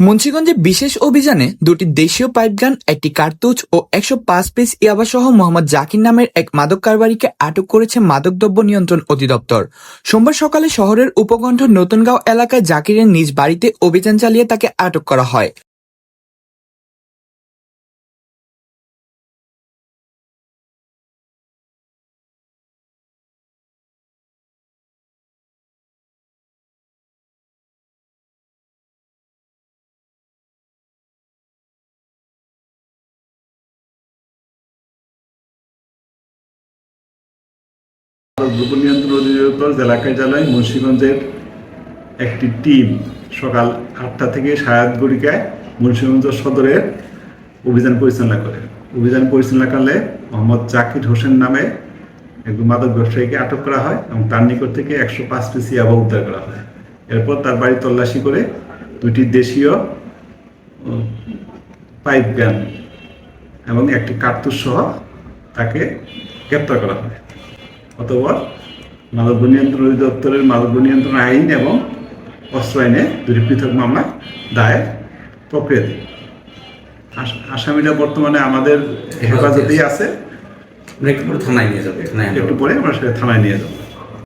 মুন্সিগঞ্জে বিশেষ অভিযানে দুটি দেশীয় পাইপগান একটি কার্তুজ ও একশো পাঁচ পিস ইয়াবাসহ মোহাম্মদ জাকির নামের এক মাদক কারবারিকে আটক করেছে মাদকদ্রব্য নিয়ন্ত্রণ অধিদপ্তর। সোমবার সকালে শহরের উপকণ্ঠ নতুনগাঁও এলাকায় জাকিরের নিজ বাড়িতে অভিযান চালিয়ে তাকে আটক করা হয়। দ্রব্য নিয়ন্ত্রণ অধিদপ্তর জেলা কার্যালয় মুন্সিগঞ্জের একটি টিম সকাল আটটা থেকে সায়াতগড়িকায় মুন্সিগঞ্জ সদরের অভিযান পরিচালনা করে। অভিযান পরিচালনাকালে মোহাম্মদ জাকির হোসেন নামে একজন মাদক ব্যবসায়ীকে আটক করা হয় এবং তার নিকট থেকে একশো পাঁচ পিসি ইয়াবা উদ্ধার করা হয়। এরপর তার বাড়ি তল্লাশি করে দুটি দেশীয় পাইপ গান এবং একটি কার্তুজ সহ তাকে গ্রেপ্তার করা হয়। অথবা মাদক নিয়ন্ত্রণ অধিদপ্তরের মাদক নিয়ন্ত্রণ আইন এবং অস্ত্র আইনে দুটি পৃথক মামলা দায়ের প্রক্রিয়াতে আস- আসামিরা বর্তমানে আমাদের হেফাজতেই আছে। একটু পরে থানায় নিয়ে যাব। একটু পরে আমরা সেটা থানায় নিয়ে যাব।